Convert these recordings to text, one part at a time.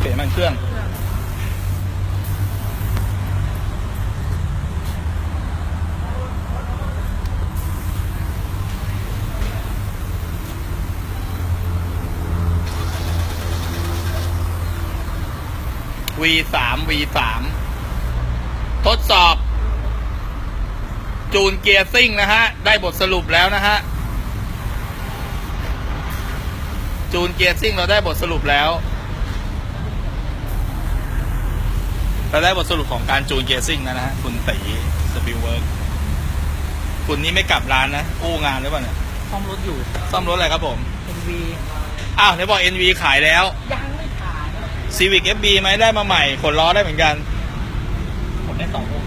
เปลี่ยนมันเครื่อง V3 V3 ทดสอบ จูนเกียร์ซิ่งนะฮะ ได้บทสรุปแล้วนะฮะ จูนเกียร์ซิ่งเราได้บทสรุปแล้ว เราได้บทสรุปของการจูนเกียร์ซิ่งแล้วนะฮะคุณตีสปิลเวิร์กคุณนี่ไม่กลับร้านนะกู้งานหรือเปล่าเนี่ยซ่อมรถอยู่ ซ่อมรถอะไรครับผม NV อ้าวไหนบอก NV ขายแล้ว ยังไม่ขาย Civic FB ไหมได้มาใหม่ขนล้อได้เหมือนกัน ผมได้สององค์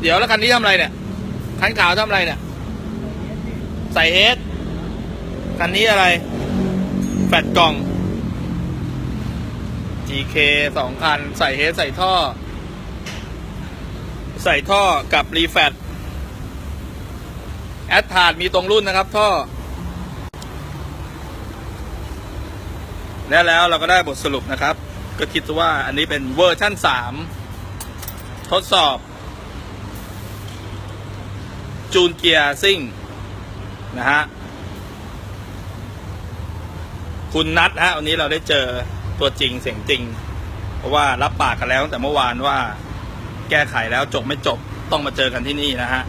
เดี๋ยวแล้วคันนี้ทำอะไรเนี่ย คันขาวทำอะไรเนี่ย ใส่เฮดคันนี้อะไร แฟดกล่อง GK สองคัน ใส่เฮดใส่ท่อ ใส่ท่อกับรีแฟดแอดทาดมีตรงรุ่นนะครับท่อ แล้วแล้วเราก็ได้บทสรุปนะครับ ก็คิดว่าอันนี้เป็นเวอร์ชั่นสามทดสอบ จูนเกียร์ซิ่ง นะฮะ คุณนัทฮะวันนี้เราได้เจอ ตัวจริงเสียงจริง เพราะว่ารับปากกันแล้วตั้งแต่เมื่อวานว่าแก้ไขแล้วจบไม่จบต้องมาเจอกันที่นี่นะฮะ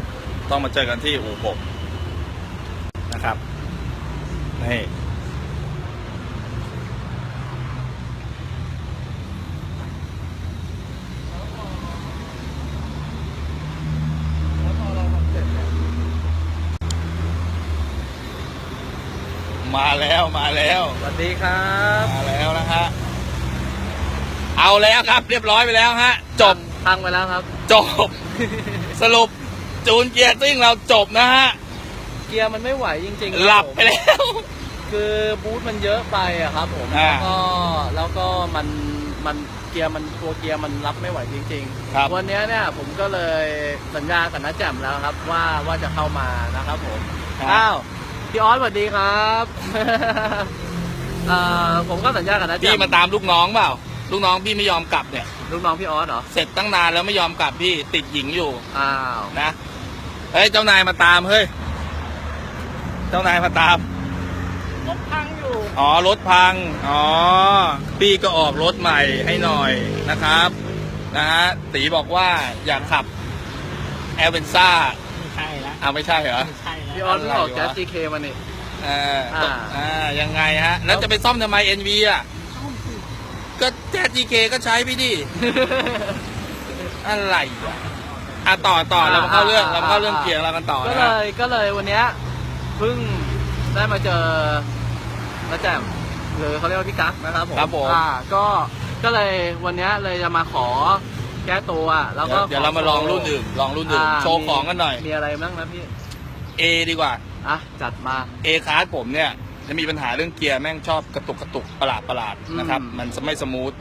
ต้องมาเจอกันที่อู่ผมนะครับนี่มาแล้วมาแล้ว สวัสดีครับ มาแล้วนะฮะ เอาแล้วครับ เรียบร้อยไปแล้วฮะ จบพังไปแล้วครับ จบ สรุปจูนเกียร์ซิ่งเราจบนะฮะ เกียร์มันไม่ไหวจริงๆหลับครับผมไปแล้ว คือบูทมันเยอะไปอะครับผมอ่าแล้วก็แล้วก็มันมันเกียร์มันตัวเกียร์มันรับไม่ไหวจริงครับ วันนี้เนี่ยผมก็เลยสัญญากับน้าแจ่มแล้วครับว่าว่าจะเข้ามานะครับผมครับอ้าวพี่ออสสวัสดีครับ เอ่อผมก็สัญญากับน้าแจ่พี่มาตามลูกน้องเปล่า ลูกน้องพี่ไม่ยอมกลับเนี่ย ลูกน้องพี่ออสเหรอ เสร็จตั้งนานแล้วไม่ยอมกลับพี่ติดหญิงอยู่อ้าว นะเฮ้ยเจ้านายมาตามเฮ้ย เจ้านายมาตาม รถพังอยู่ อ๋อรถพัง อ๋อ พี่ก็ออกรถใหม่ให้หน่อยนะครับ นะฮะตีบอกว่าอยากขับแอลเวนซ่าไม่ใช่แล้วอ้าวไม่ใช่เหรอ ไม่ใช่แล้วพี่ออสเพิ่งออกแจ๊ส GK มานี่ เอออ่า อ่ายังไงฮะ แล้วจะไปซ่อมทำไม NV อะ ก็แจ๊ GK ก็ใช้ไปดิ อะไรอะอะต่อต่อเรามาเข้าเรื่องเรามาเข้าเรื่องเกียร์เรากันต่อก็นะเลฮะยก็เลยวันเนี้ยเพิ่งได้มาเจอน้าแจ่มหรือเขาเรียกว่าพี่กั๊กนะครับผมครับผมอ่าก็ก็เลยวันเนี้ยเลยจะมาขอแก้ตัวแล้วก็เดี๋ยวเรามาลองรุ่นอื่นลองรุ่นอื่นาโชว์ของกันหน่อย มีอะไรบ้างนะพี่ A ดีกว่า อะจัดมา A คาร์ดผมเนี่ย จะมีปัญหาเรื่องเกียร์แม่งชอบกระตุกกระตุกประหลาดประหลาดอืมนะครับ มันจะไม่สมูท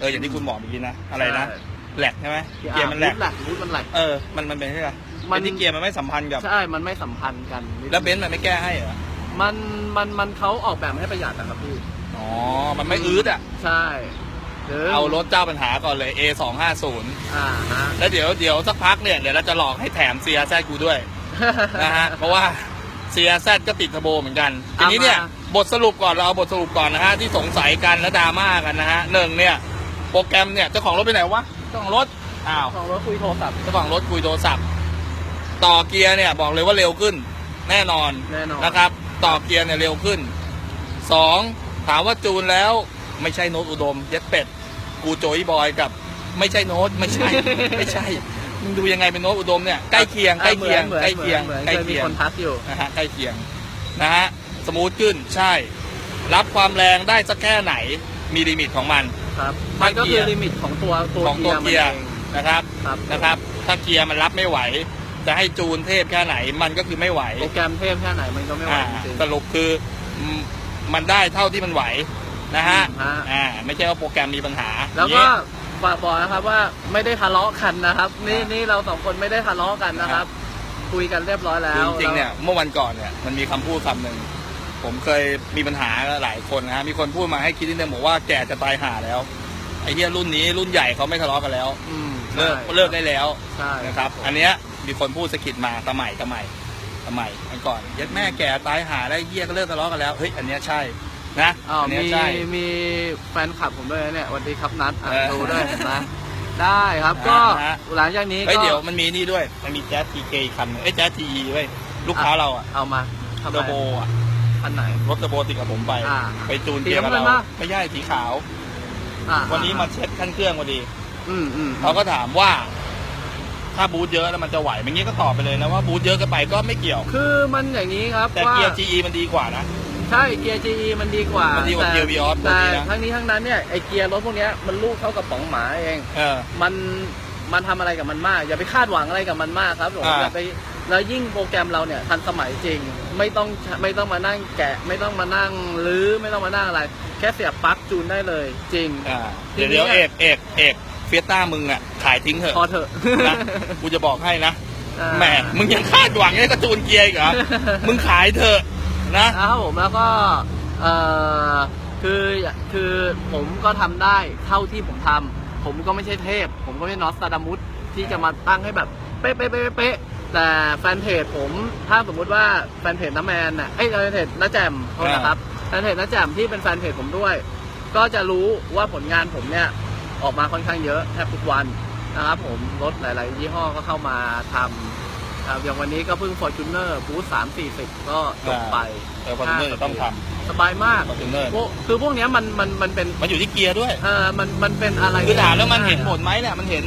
เอออย่างที่คุณบอกเมื่อกี้นะอะไรนะใช่แหลกใช่ไหมที่เกียร์มันแหลกรูทแหลกรูทมันแหลกเออมันมันเป็นใช่ไหมมัมันนที่เกียร์มันไม่สัมพันธ์กับใช่ มันไม่สัมพันธ์กันนิดแล้วเบนซ์มันไม่แก้ให้เหรอมันมันมันเขาออกแบบมาให้ประหยัดนะครับพี่อ๋อมันไม่อืดอะใช่หรือเอารถเจ้าปัญหาก่อนเลย A 2 5 0อ่าฮะแล้วเดี๋ยวเดี๋ยวสักพักเนี่ยเดี๋ยวเราจะหลอกให้แถม CRZ กูด้วยนะฮะเพราะว่า CRZ ก็ติดเทอร์โบเหมือนกัน ทีนี้เนี่ยบทสรุปก่อนเราเอาบทสรุปก่อนนะฮะที่สงสัยกันและดราม่ากันนะฮะหนึ่งเนี่ยโปรแกรมเนี่ยเจ้าของรถไปไหนวะเจ้าของรถอ้าวของรถคุยโทรศัพท์เจ้าของรถคุยโทรศัพท์ ต่อเกียร์เนี่ยบอกเลยว่าเร็วขึ้น แน่นอนแน่นอนนะครับ ต่อเกียร์เนี่ยเร็วขึ้นสองถามว่าจูนแล้วไม่ใช่โน้ตอุดม เย็ดเป็ด กูโจยบอยกับ ไม่ใช่โน้ตไม่ใช่ ไม่ใช่ มึงดูยังไงเป็นโน้ตอุดมเนี่ยใกล้เคียงใกล้เคียงหมือนใกล้เคียงหมือนใกล้เคยมีเคียงคนทักอยู่นะฮะใกล้เคียงนะฮะสมูทขึ้นใช่ รับความแรงได้สักแค่ไหนมีลิมิตของมันครับถ้ามันก็เกีคืยอร์ลิมิตของตัวตัวของตัวเกีเกียยร์ร์มันเองนะครับครับนะครับถ้าเกียร์มันรับไม่ไหว จะให้จูนเทพแค่ไหนมันก็คือไม่ไหวโปรแกรมเทพแค่ไหนมันก็ไม่ไหวอ่าจริงสรุปคืออืมมันได้เท่าที่มันไหวนะฮะอืมฮะอ่าไม่ใช่ว่าโปรแกรมมีปัญหาๆแล้วก็อย่างงี้ ฝากบอกนะครับว่าไม่ได้ทะเลาะกันนะครับนี่อ่านี่นี่เราสองคนไม่ได้ทะเลาะกันนะครับ คุยกันเรียบร้อยแล้คือวจริงๆเนี่ยเมื่อวันก่อนเนี่ยมันมีคำพูดคำหนึ่งโปผมเคยมีปัญหากับหลายคนนะฮะมีคนพูดมาให้คิดนิดนึงบอกว่าแก่จะตายห่าแล้วไอ้เหี้ยรุ่นนี้รุ่นใหญ่เขาไม่ทะเลาะกันแล้ว อืมเลิกใช่เลิกได้แล้วใช่นะครับ อันเนี้ยมีคนพูดสะกิดมาสมัยสมัยสมัยอันก่อนยัดแม่แก่ตายหาได้เหี้ยก็เลิกทะเลาะกันแล้วเฮ้ยอันเนี้ยใช่ นะอ้าวอันเนี้ยมีใช่ มีแฟนคลับผมด้วยนะเนี่ยสวันดีครับนัดอะเออดูด้วยนะได้ครับก็นะฮะ หลังจากนี้เฮ้ยก็เดี๋ยวมันมีนี่ด้วย มันมีแจ๊สทีเอีกคันหนึ่งเอ้ยแจ๊สทีเว้ยลูกค้าเราอะเอามาทำไมเทอร์โบอะคันไหน รถเทอร์โบติดกับผมไป อ่าไปจูนเกียร์กับสีน้ำเงิเรานปะ ไม่ใช่สีขาว อะวันนี้มาเช็ดขั้นเครื่องพอดี อืมอืมเขาก็ถามว่า ถ้าบูทเยอะแล้วมันจะไหวไม่งี้ก็ตอบไปเลยนะว่าบูทเยอะเก็ไปก็ไม่เกี่ยว คือมันอย่างนี้ครับแต่ว่าเกียร์ GE มันดีกว่านะ ใช่เกียร์ GE มันดีกว่ามันดีกว่าเกียร์ Vios แต่พวกนี้นะ ทั้งนี้ทั้งนั้นเนี่ยไอเกียร์รถพวกเนี้ยมันลูกเข้ากระป๋องหมาเอง เออ มันมันทำอะไรกับมันมาก อย่าไปคาดหวังอะไรกับมันมากครับผมอ่า อย่าไปแล้วยิ่งโปรแกรมเราเนี่ยทันสมัยจริง ไม่ต้องไม่ต้องมานั่งแกะ ไม่ต้องมานั่งรื้อไม่ต้องมานั่งอะไร แค่เสียบปลั๊กจูนได้เลยจริง อ่าทีเดี๋ยวนี้ เดี๋ยวเอกเอกเอกเฟียต้ามึงอะขายทิ้งเถอะพอเถอะนะกูจะบอกให้นะอ่า แหมมึงยังคาดหวังให้กระจูนเกียร์อีกเหรอมึงขายเถอะ นะนะครับผมแล้วก็เอ่อคือคือผมก็ทำได้เท่าที่ผมทำผมก็ไม่ใช่เทพ ผมก็ไม่ใช่นอสตาดามุสที่จะมาตั้งให้แบบเป๊ะเป๊ะเป๊ะเป๊ะแต่แฟนเพจผมถ้าสมมุติว่าแฟนเพจน้าแมนน่ะเอ้ยแฟนเพจน้าแจมนะครับแฟนเพจน้าแจมที่เป็นแฟนเพจผมด้วย ก็จะรู้ว่าผลงานผมเนี่ยออกมาค่อนข้างเยอะแทบทุกวันนะครับผมรถหลาย ๆ ยี่ห้อก็เข้ามาทำ ครับอย่างวันนี้ก็เพิ่ง Fortuner Boost 340 ก็จบไปเออฟอร์จูเนอร์จะต้องทสบายมากำฟอร์จูเนอร์พวกคือพวกเนี้ยมันมันมันเป็นมันอยู่ที่เกียร์ด้วยเออมันมันเป็นอะไรคือถามแล้วมันเห็นผลไหมเนี่ยมันเห็น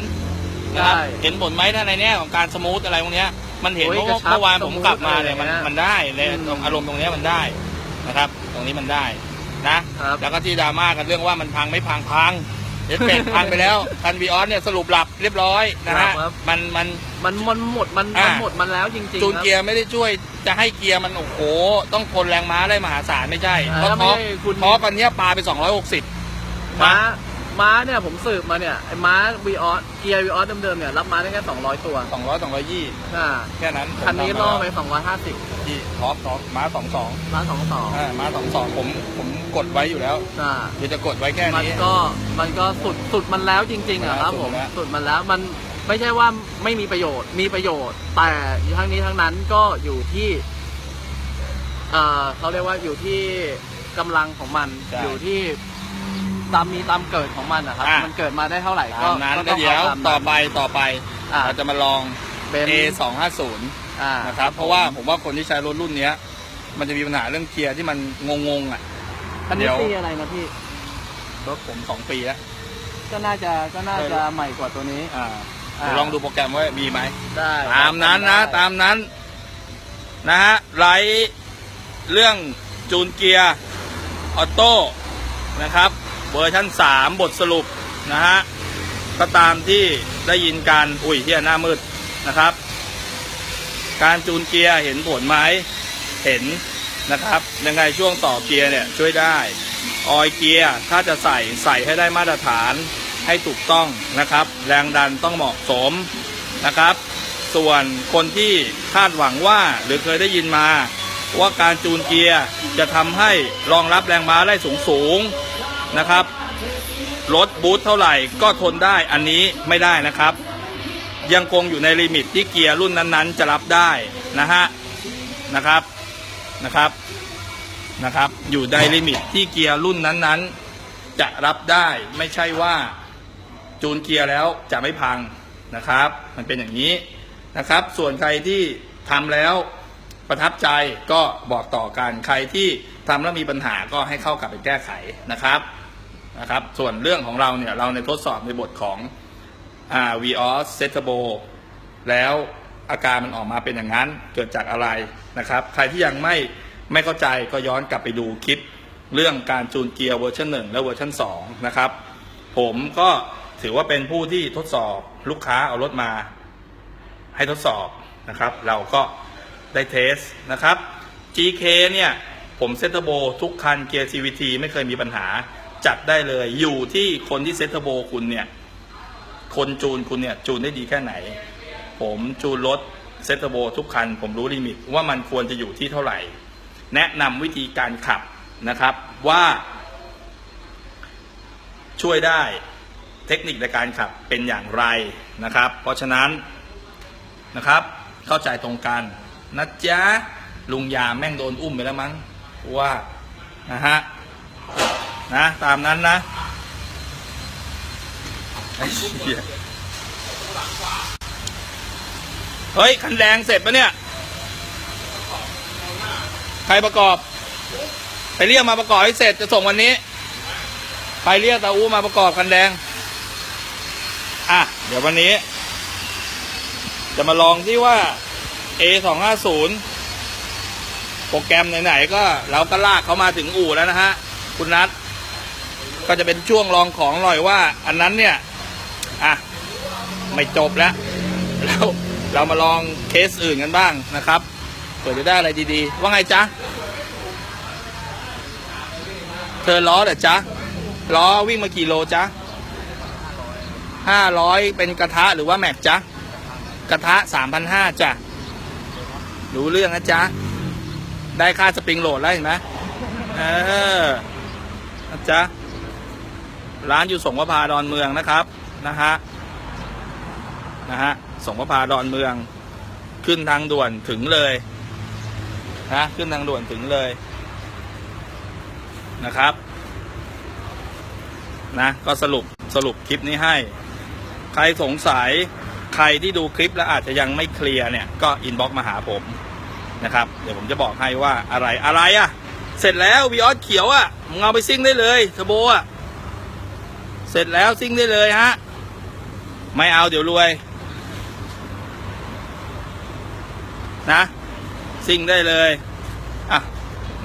นะครับใช่เห็นผลไหมถ้าในแง่ของการสมูทอะไรพวกเนี้ยมันเห็นโอ้เพยราะว่ากระชับเมื่อวานผมกลับมาเนี่ยสมูมันทอะไรอย่างเงี้ยมันได้เลยอืมตรงอารมณ์ตรงเนี้ยมันได้นะครับ ตรงนี้มันได้นะครับแล้วก็ที่ดราม่ากันเรื่องว่ามันพังไม่พังพัง เอฟเฟกต์พังไปแล้วคันวีออสเนี่ยสรุปหลับเรียบร้อยนะฮะครับ มันมัน มันมันหมดมันอ่ามัมันหมดมันแล้วจริงๆจูนครับเกียร์ไม่ได้ช่วยจะให้เกียร์มันโอ้โหต้องทนแรงม้าได้มหาศาลไม่ใช่อ่าเพราะแล้วไม่ท็อปใช่คุณท็อปอันเนี้ยปาไป 260 ม้า ม้าเนี่ยผมสืบมาเนี่ยไอ้ม้าวีออสเกียร์วีออสเดิมๆเนี่ยรับม้าได้แค่200 ตัว200 220อ่าแค่นั้นผมคันนี้ทำมาล่อแล้วไป250ที่ท็อปท็อปม้า22ม้า22อ่าม้า22ผมผมกดไว้อยู่แล้วอ่า เดี๋ยวจะกดไว้แค่มันนี้ ก็มันก็สุดสุดมันแล้วจริงๆอะครับสุผดมแล้วสุดมันแล้วมันไม่ใช่ว่าไม่มีประโยชน์มีประโยชน์ แต่ทั้งนี้ทั้งนั้นก็อยู่ที่เอ่อเขาเรียกว่าอยู่ที่กำลังของมัน ใช่ อยู่ที่ ตามมีตามเกิดของมันนะครับ อะ มันเกิดมาได้เท่าไหร่ก็ตามนั้นก็ก็ต้องเดี๋ยวเอาตามต่อนั้นไปต่อไปอะ เราจะมาลอง เป็น A 2 5 0อ่านะครับเพราะว่าผมว่าคนที่ใช้รถรุ่นเนี้ย มันจะมีปัญหาเรื่องเกียร์ที่มันงงๆอะ อันนี้เดี๋ยว ปีอะไรนะพี่ รถผมสองปีแล้ว ก็น่าจะก็น่าจะใหม่กว่าตัวนี้ อ่าอ่าเดี๋ยวลองดูโปรแกรมว่ามีไหม ได้ตามนั้นนะ ตามนั้น นะฮะไลท์เรื่องจูนเกียร์ ออโต้นะครับ เวอร์ชัน3 บทสรุปนะฮะก็ตามที่ได้ยินการอุ้ยเที่ยหน้ามืดนะครับ การจูนเกียร์เห็นผลไหมเห็นนะครับยังไงช่วงต่อเกียร์เนี่ยช่วยได้ ออยเกียร์ถ้าจะใส่ใส่ให้ได้มาตรฐานให้ถูกต้องนะครับ แรงดันต้องเหมาะสมนะครับ ส่วนคนที่คาดหวังว่าหรือเคยได้ยินมา ว่าการจูนเกียร์จะทำให้รองรับแรงม้าได้สูงสูง นะครับ รถบูทเท่าไหร่ก็ทนได้อันนี้ไม่ได้นะครับ ยังคงอยู่ในลิมิตที่เกียร์รุ่นนั้นๆ จะรับได้นะฮะนะครับนะครับนะครับ อยู่ในลิมิตที่เกียร์รุ่นนั้นๆ จะรับได้ไม่ใช่ว่าจูนเกียร์แล้วจะไม่พังนะครับ มันเป็นอย่างนี้นะครับ ส่วนใครที่ทำแล้วประทับใจก็บอกต่อกัน ใครที่ทำแล้วมีปัญหาก็ให้เข้ากลับไปแก้ไขนะครับ นะครับ ส่วนเรื่องของเราเนี่ย เราในทดสอบในบทของอ่า VOS s e t a b l e แล้วอาการมันออกมาเป็นอย่างนั้นเกิดจากอะไรนะครับ ใครที่ยังไม่ไม่เข้าใจก็ย้อนกลับไปดูคลิปเรื่องการจูนเกียร์เวอร์ชัน1และเวอร์ชัน2นะครับ ผมก็ถือว่าเป็นผู้ที่ทดสอบลูกค้าเอารถมา ให้ทดสอบนะครับ เราก็ได้เทสนะครับ GK เนี่ย ผมเซตโบทุกคันเกียร์ CVT ไม่เคยมีปัญหา จัดได้เลยอยู่ที่คนที่เซตโบคุณเนี่ย คนจูนคุณเนี่ย จูนได้ดีแค่ไหน ผมจูนรถเซตโบทุกคัน ผมรู้ลิมิตว่ามันควรจะอยู่ที่เท่าไหร่ แนะนำวิธีการขับนะครับว่า ช่วยได้เทคนิคในการขับเป็นอย่างไรนะครับ เพราะฉะนั้นนะครับ เข้าใจตรงกันนะจ๊ะลุงยาแม่งโดนอุ้มไปแล้วมั้งว่านะฮะ นะ ตามนั้นนะไอ้เหี้ยเฮ้ย คันแดงเสร็จปะเนี่ย ใครประกอบ ไปเรียกมาประกอบให้เสร็จจะส่งวันนี้ ไปเรียกตาอูมาประกอบคันแดง อะ เดี๋ยววันนี้ จะมาลองที่ว่า A 2 5 0โปรแกรมไหน ๆ ก็เราก็ลากเขามาถึงอู่แล้วนะฮะ คุณนัท ก็จะเป็นช่วงลองของหน่อยว่า อันนั้นเนี่ย อะ ไม่จบแล้วเราเรามาลองเคสอื่นกันบ้างนะครับเผื่อจะได้อะไรดีๆ ว่าไงจ๊ะ เธอล้อเหรอจ๊ะ ล้อวิ่งมากี่โลจ๊ะห้าร้อยเป็นกระทะหรือว่าแม็กจ๊ะ กระทะสามพันห้าจ้ะ รู้เรื่องนะจ๊ะ ได้ค่าสปริงโหลดแล้วเห็นไหมเออนะจ๊ะ ร้านอยู่สงประพาดอนเมืองนะครับนะฮะนะฮะสงประพาดอนเมือง ขึ้นทางด่วนถึงเลยนะขึ้นทางด่วนถึงเลยนะครับนะก็สรุปสรุปคลิปนี้ให้ ใครสงสัยใครที่ดูคลิปแล้วอาจจะยังไม่เคลียร์เนี่ยก็อินบ็อกมาหาผมนะครับ เดี๋ยวผมจะบอกให้ว่าอะไรอะไรอะ่ะ เสร็จแล้ววีออสเขียวอะ่ะมึงเอาไปซิ่งได้เลยเทอร์โบอะ่ะ เสร็จแล้วซิ่งได้เลยฮะ ไม่เอาเดี๋ยวรวย นะซิ่งได้เลยอะ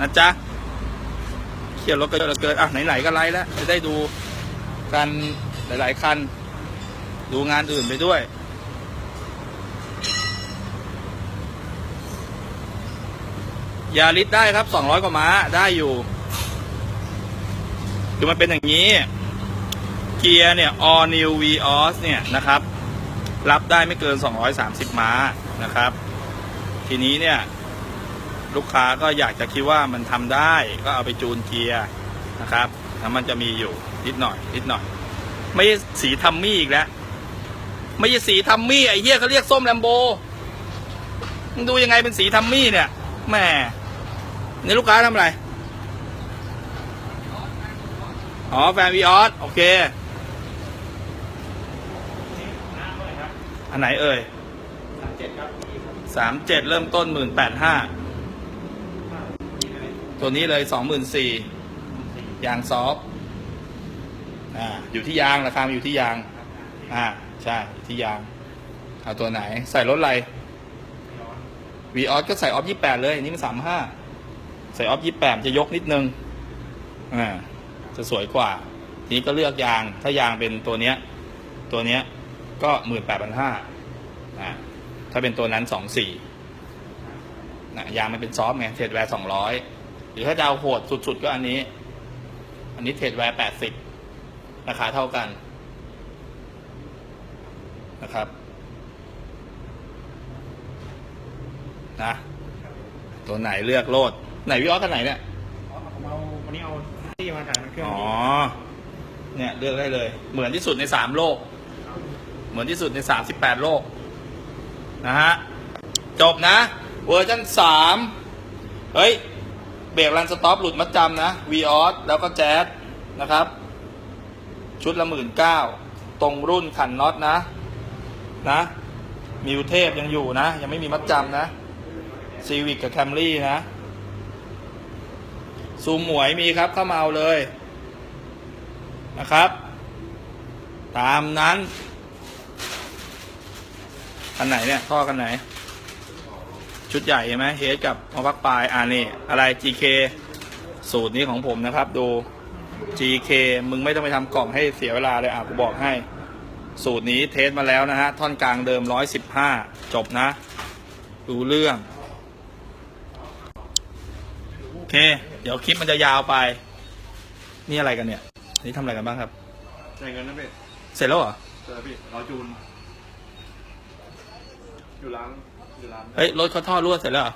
นะจ๊ะเขี่ยวรถก็เยอะเหลือเกินอะไหนๆก็ไลฟ์แล้วจะได้ดูกันหลาย ๆ คัน ดูงานอื่นไปด้วยยาลิดได้ครับ 200 กว่าม้าได้อยู่ คือมันเป็นอย่างนี้ เกียร์เนี่ย all new vios เนี่ยนะครับ รับได้ไม่เกิน 230 ม้านะครับ ทีนี้เนี่ย ลูกค้าก็อยากจะคิดว่ามันทำได้ก็เอาไปจูนเกียร์นะครับแล้วมันจะมีอยู่นิดหน่อยนิดหน่อย ไม่ใช่สีทัมมี่อีกแล้ว ไม่ใช่สีทัมมี่ไอ้เหี้ยเขาเรียกส้มแลมโบมึงดูยังไงเป็นสีทัมมี่เนี่ยแหม่นี่ลูกค้าทำอะไร อ๋อ แฟนวีออส โอเค อันไหนเอ่ยสามเจ็ดเริ่มต้นหมื่นแปดห้าตัวนี้เลยสองหมื่นสี่ยางซอฟต์อ่าอยู่ที่ยางราคาอยู่ที่ยางอ่าใช่ที่ยางเอาตัวไหน ใส่รถอะไรวีออสก็ใส่ออฟยี่แปดเลยนี่มันสามห้าใส่ออฟยี่แปดจะยกนิดนึงอ่าจะสวยกว่า ทีนี้ก็เลือกยางถ้ายางเป็นตัวเนี้ย ตัวเนี้ย ก็หมื่นแปดพันห้าอ่าถ้าเป็นตัวนั้นสองสี่นะยางมันเป็นซอฟต์ไงเทรดแวร์สองร้อยหรือถ้าจะเอาโหดสุดๆก็อันนี้ อันนี้เทรดแวร์แปดสิบราคาเท่ากันนะครับนะตัวไหนเลือกโลด ไหนวิออสกันไหนเนี่ยผมเอาวันนี้เอาที่มาถ่ายมันเครื่องอ๋อนี้เนี่ยเลือกได้เลย เหมือนที่สุดในสามโลก เหมือนที่สุดในสามสิบแปดโลก นะฮะ จบนะ เวอร์ชันสามเฮ้ย เบรกรันสต็อปหลุดมัดจำนะวีออสแล้วก็แจ๊สนะครับ ชุดละหมื่นเก้าตรงรุ่นขันน็อตนะ นะมิวเทพยังอยู่นะ ยังไม่มีมัดจำนะซีวิกกับแคมรี่นะซูมหมวยมีครับเข้ามาเอาเลยนะครับ ตามนั้น คันไหนเนี่ย ท่อกันไหน ชุดใหญ่ใช่ไหมเฮดกับมาพักปลาย อ่านี่อะไร GK สูตรนี้ของผมนะครับ ดู GK มึงไม่ต้องไปทำกล่องให้เสียเวลาเลยอะกูบอกให้ สูตรนี้เทสมาแล้วนะฮะ ท่อนกลางเดิม115จบนะ ดูเรื่อง โอเค เดี๋ยวคลิปมันจะยาวไป นี่อะไรกันเนี่ย นี่ทำอะไรกันบ้างครับจ่ายเงินนะพี่เสร็จแล้วเหรอ เจอพี่รอจูน อยู่ร้านอยู่ร้านเฮ้ยรถเขาท่อรั่วเสร็จแล้วเหรอ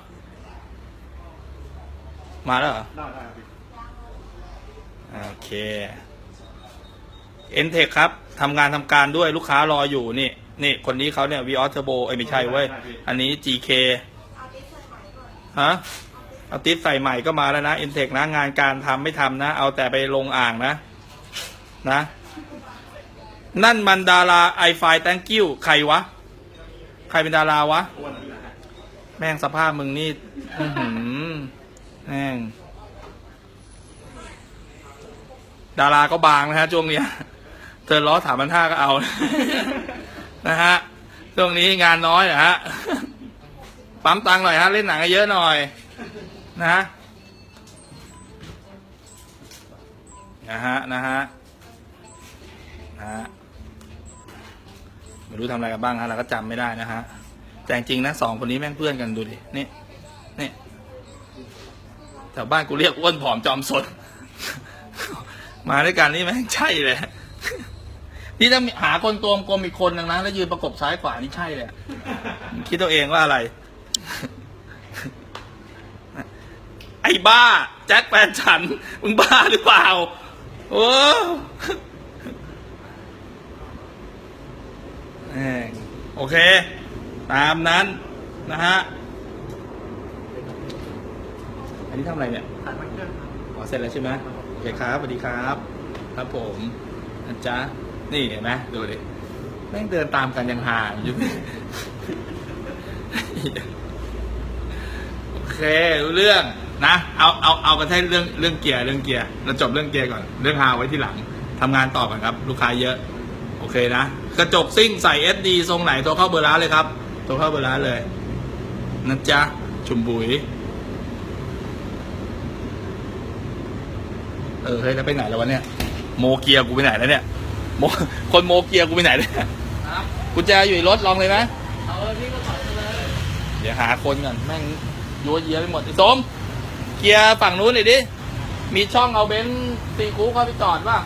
มาแล้วเหรอได้ได้ครับพี่โอเคเอ็นเทคครับทำงานทำการด้วยลูกค้ารออยู่นี่นี่คนนี้เขาเนี่ยวีออสเทอร์โบไอ้ยไม่ใช่เว้ย อันนี้ GK ฮะเอาติสใส่ใหม่ก็มาแล้วนะเอ็นเทคนะ งานการทำไม่ทำนะ เอาแต่ไปลงอ่างนะ นะ นั่นมันดาราไอไฟ thank you ใครวะ ใครเป็นดาราวะ แม่งสภาพมึงนี่อื้อหือแม่ง ดาราก็บางนะฮะช่วงเนี้ย เธอล้อถามพันห้าก็เอา นะฮะช่วงนี้งานน้อยนะฮะ ปั๊มตังค์หน่อยฮะ เล่นหนังให้เยอะหน่อย นะฮะ นะฮะ นะฮะนะฮะ ไม่รู้ทำอะไรกันบ้างฮะเราก็จำไม่ได้นะฮะแต่จริงๆนะสองคนนี้แม่งเพื่อนกันดูดินี่นี่แถวบ้านกูเรียกอ้วนผอมจอมสดมาด้วยกันนี่แม่งใช่เลยนี่ถ้าหาคนตัวกลมอีกคนนึงนะแล้วยืนประกบซ้ายขวานี่ใช่เลยคิดตัวเองว่าอะไร ไอ้บ้า แจ็คแฟนฉัน มึงบ้าหรือเปล่า โอ้แม่ง โอเค ตามนั้นนะฮะ อันนี้ทำอะไรเนี่ยตัดมันเครื่องอ๋อเสร็จแล้วใช่ไหมโอเคครับสวัสดีครับ ครับผมนะจ๊ะนี่เห็นไหมดูดิแม่งเดินตามกันยังห่างอยู่ โอเครู้เรื่องนะเอาเอาเอากันให้เรื่องเรื่องเกียร์เรื่องเกียร์เราจบเรื่องเกียร์ก่อน เรื่องฮาไว้ที่หลังทำงานต่อกันครับ ลูกค้าเยอะ โอเคนะ กระจกซิ่งใส่ SD ทรงไหนโทรเข้าเบอร์ร้านเลยครับโทรเข้าเบอร์ร้านเลยนะจ๊ะ ชุมบุยเออเฮ้ยแล้วไปไหนแล้ววะเนี่ย โมเกียร์กูไปไหนแล้วเนี่ยโมคนโมเกียร์กูไปไหนเนี่ยครับกุญแจอยู่ในรถลองเลยไหมเอาเลยพี่ก็ถอยไปเลยเดี๋ยวหาคนก่อนแม่งยัวเยียไปหมดไอ้สมเกียร์ฝั่งนู้นหน่อยดิมีช่องเอาเบนซ์ซีคูเข้าไปจอดป่ะ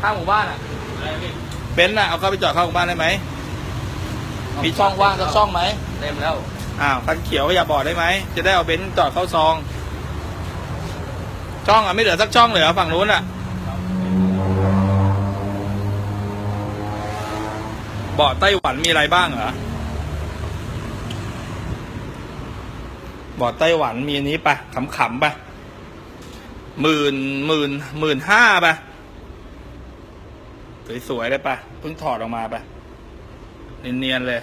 ข้างหมู่บ้านอะ เบนซ์อะเอาเข้าไปจอดข้างหมู่บ้านได้ไหมมีช่องว่างสักช่องไหมเต็มแล้วอ้าวคันเขียวอย่าบอกได้ไหมจะได้เอาเบนซ์จอดเข้าซอง ช่องอะไม่เหลือสักช่องเลยเหรอฝั่งนู้นอะเบาะไต้หวันมีอะไรบ้างเหรอเบาะไต้หวันมีอันนี้ปะขำๆปะหมื่นหมื่นหมื่นห้าปะ สวยๆเลยปะเพิ่งถอดออกมาปะเนียนๆเลย